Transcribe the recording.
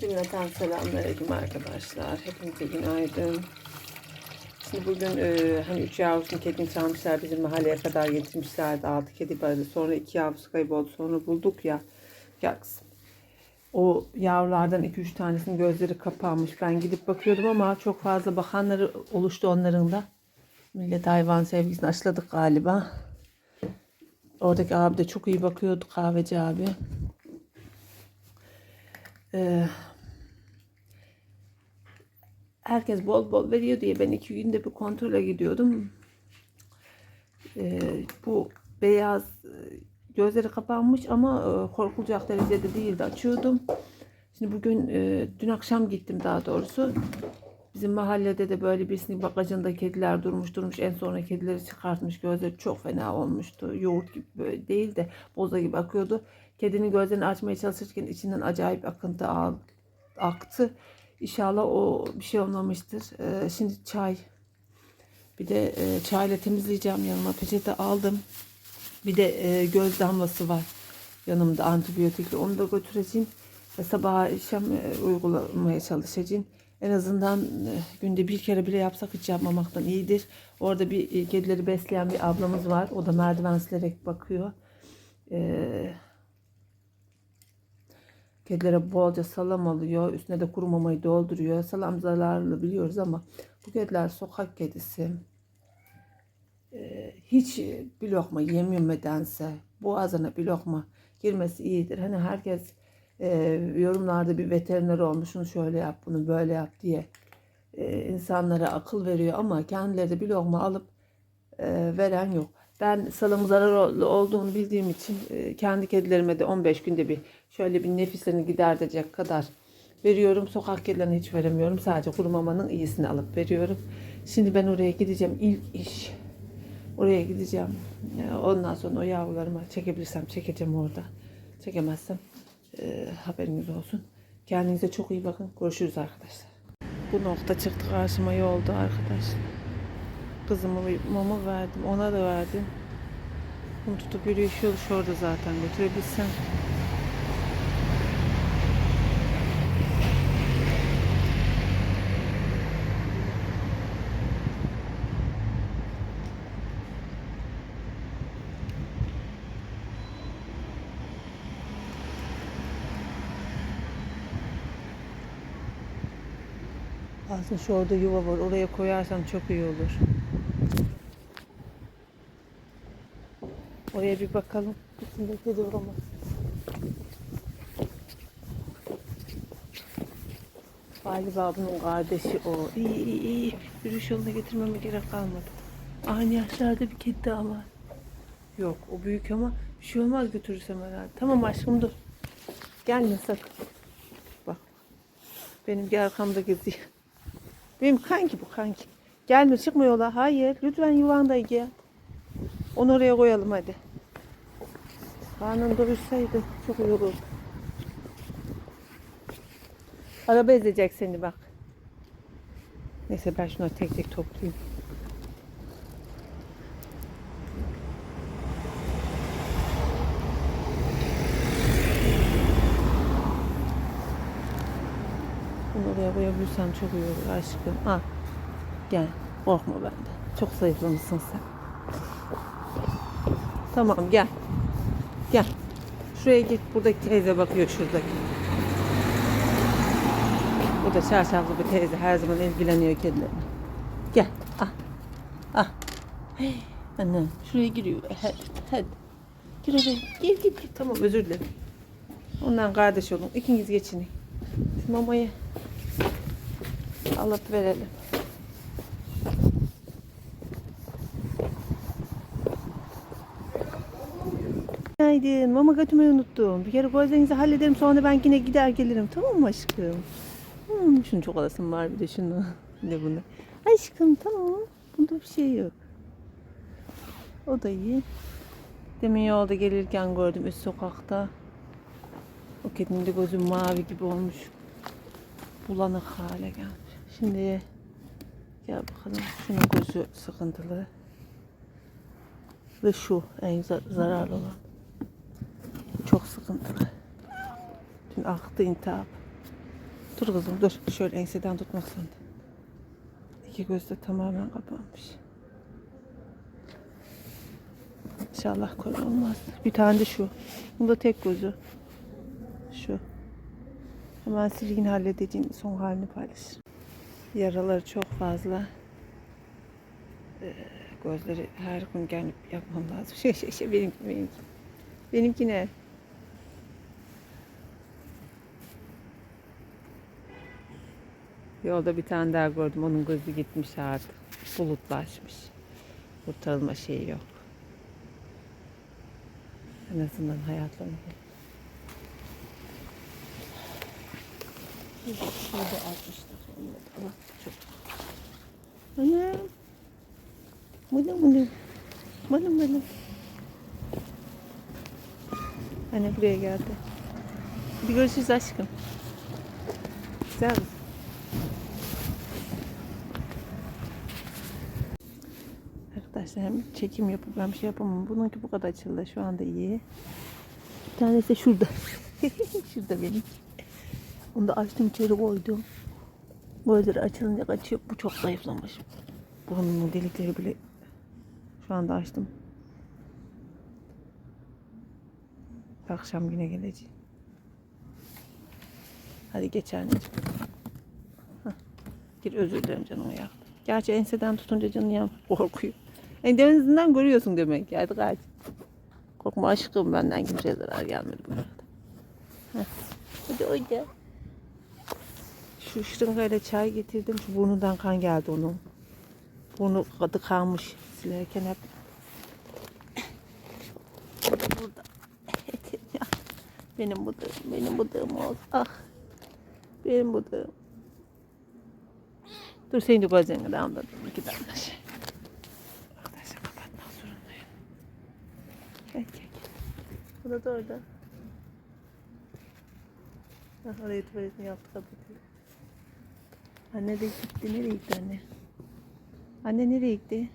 Cümleten selamünaleyküm arkadaşlar. Hepinize günaydın. Şimdi bugün e, hani üç yavrusunu kedini çalmışlar bizim mahalleye kadar getirmişlerdi. Altı kedi vardı. Sonra iki yavrusu kayboldu. Sonra bulduk ya. Gel kızım. O yavrulardan iki üç tanesinin gözleri kapanmış. Ben gidip bakıyordum ama çok fazla bakanları oluştu onların da. Millet hayvan sevgisini aşıladık galiba. Oradaki abi de çok iyi bakıyordu kahveci abi. Ee, herkes bol bol veriyor diye ben iki günde bir kontrole gidiyordum. Ee, bu beyaz e, gözleri kapanmış ama e, korkulacak derecede değildi. Açıyordum. Şimdi bugün e, dün akşam gittim daha doğrusu. Bizim mahallede de böyle birisinin bagajında kediler durmuş durmuş. En sonra kedileri çıkartmış. Gözleri çok fena olmuştu. Yoğurt gibi böyle değil de boza gibi akıyordu. Kedinin gözlerini açmaya çalışırken içinden acayip akıntı aktı. İnşallah o bir şey olmamıştır. Ee, şimdi çay. Bir de e, çayla temizleyeceğim yanıma. Peçete aldım. Bir de e, göz damlası var. Yanımda antibiyotikli. Onu da götüreceğim. Ve sabah akşam e, uygulamaya çalışacağım. En azından e, günde bir kere bile yapsak hiç yapmamaktan iyidir. Orada bir e, kedileri besleyen bir ablamız var. O da merdiven silerek bakıyor. Eee Kedilere bolca salam alıyor. Üstüne de kuru mamayı dolduruyor. Salam zararlı biliyoruz ama bu kediler sokak kedisi. Hiç bir lokma yememedense boğazına bir lokma girmesi iyidir. Hani herkes e, yorumlarda bir veteriner olmuş. Şunu şöyle yap, bunu böyle yap diye e, insanlara akıl veriyor ama kendileri de bir lokma alıp e, veren yok. Ben salamın zararlı olduğunu bildiğim için e, kendi kedilerime de 15 günde bir şöyle bir nefislerini giderecek kadar veriyorum. Sokak kedilerine hiç veremiyorum. Sadece kuru mamanın iyisini alıp veriyorum. Şimdi ben oraya gideceğim. İlk iş. Oraya gideceğim. Ondan sonra o yavrularımı çekebilirsem çekeceğim orada. Çekemezsem e, haberiniz olsun. Kendinize çok iyi bakın. Görüşürüz arkadaşlar. Bu nokta çıktı karşıma yolda arkadaşlar. Kızıma bir mama verdim. Ona da verdim. Bunu tutup yürüyüşüyor. Şurada zaten götürebilsem. Aslında şu orada yuva var. Oraya koyarsam çok iyi olur. Oraya bir bakalım. İçinde kedi var ama. Galiba bunun kardeşi o. İyi iyi iyi. Yürüyüş yoluna getirmeme gerek kalmadı. Aynı aşağıda bir kedi daha var. Yok o büyük ama bir şey olmaz götürürsem herhalde. Tamam aşkım dur. Gelme sakın. Bak. Benim bir arkamda geziyor. Benim kanki bu kanki. Gelme çıkma yola. Hayır. Lütfen yuvanda gel. Onu oraya koyalım hadi. Karnın doyursaydı çok iyi olurdu. Araba ezecek seni bak. Neyse ben şunu tek tek toplayayım. Bunu oraya koyabilirsem çok iyi olur aşkım. Al. Gel. Korkma benden. Çok zayıflamışsın sen. Tamam gel. Gel. Şuraya git. Buradaki teyze bakıyor şuradaki. Burada çarşaflı bir teyze her zaman ilgileniyor kedilerine. Gel. Ah. Ah. Hey, annem şuraya giriyor. Hadi. Hadi. Gir oraya. Gir gir gir. Tamam özür dilerim. Ondan kardeş olun. İkiniz geçinin. Mamayı alıp verelim. Günaydın. Mama götürmeyi unuttum. Bir kere gözlerinizi hallederim sonra ben yine gider gelirim. Tamam mı aşkım? Hmm, şunu çok alasım var bir de şunu. Ne bunu? Aşkım tamam. Bunda bir şey yok. O da iyi. Demin yolda gelirken gördüm üst sokakta. O kedinin de gözü mavi gibi olmuş. Bulanık hale gelmiş. Şimdi gel bakalım. Şunun gözü sıkıntılı. Ve şu en za- zararlı olan. Çok sıkıntılı. Dün aktı intihap. Dur kızım dur. Şöyle enseden tutmak zorunda. İki göz de tamamen kapanmış. İnşallah kör olmaz. Bir tane de şu. Bunda tek gözü. Şu. Hemen silgin halledeceğim. Son halini paylaşır. Yaraları çok fazla. Ee, gözleri her gün gelip yapmam lazım. Şey şey şey benimki benimki. Benimki ne? Yolda bir tane daha gördüm. Onun gözü gitmiş artık. Bulutlaşmış. Kurtarılma şeyi yok. En azından hayatlarında. Şurada atmışlar. Allah çok. Anam. Mıdım mıdım. Anne buraya geldi. Bir görüşürüz aşkım. Güzel? Arkadaşlar hem çekim yapıp ben bir şey yapamam. Bununki bu kadar açıldı. Şu anda iyi. Bir tanesi şurada. şurada benim. Onu da açtım içeri koydum. Gözleri açılınca kaçıyor. Bu çok zayıflamış. Burnunun delikleri bile şu anda açtım. Akşam yine geleceğim. Hadi geç anneciğim. Gir özür dilerim canım ya. Gerçi enseden tutunca canım ya korkuyor. En denizinden görüyorsun demek ki. Hadi kaç. Korkma aşkım benden kimseye zarar gelmedi bu arada. Hadi oyna. Şu şırıngayla çay getirdim. Şu burnundan kan geldi onun. Burnu kadı kalmış. Silerken hep. Burada benim bıdığım, benim bıdığım oldu. Ah. Benim bıdığım. Dur seni de gözlerini damladım. İki tane şey. Arkadaşlar kapatmak zorundayım. Gel gel gel. Bu da da orada. Oraya tuvaletini yaptı kapatıyor. Anne de gitti. Nereye gitti anne? Anne nereye gitti?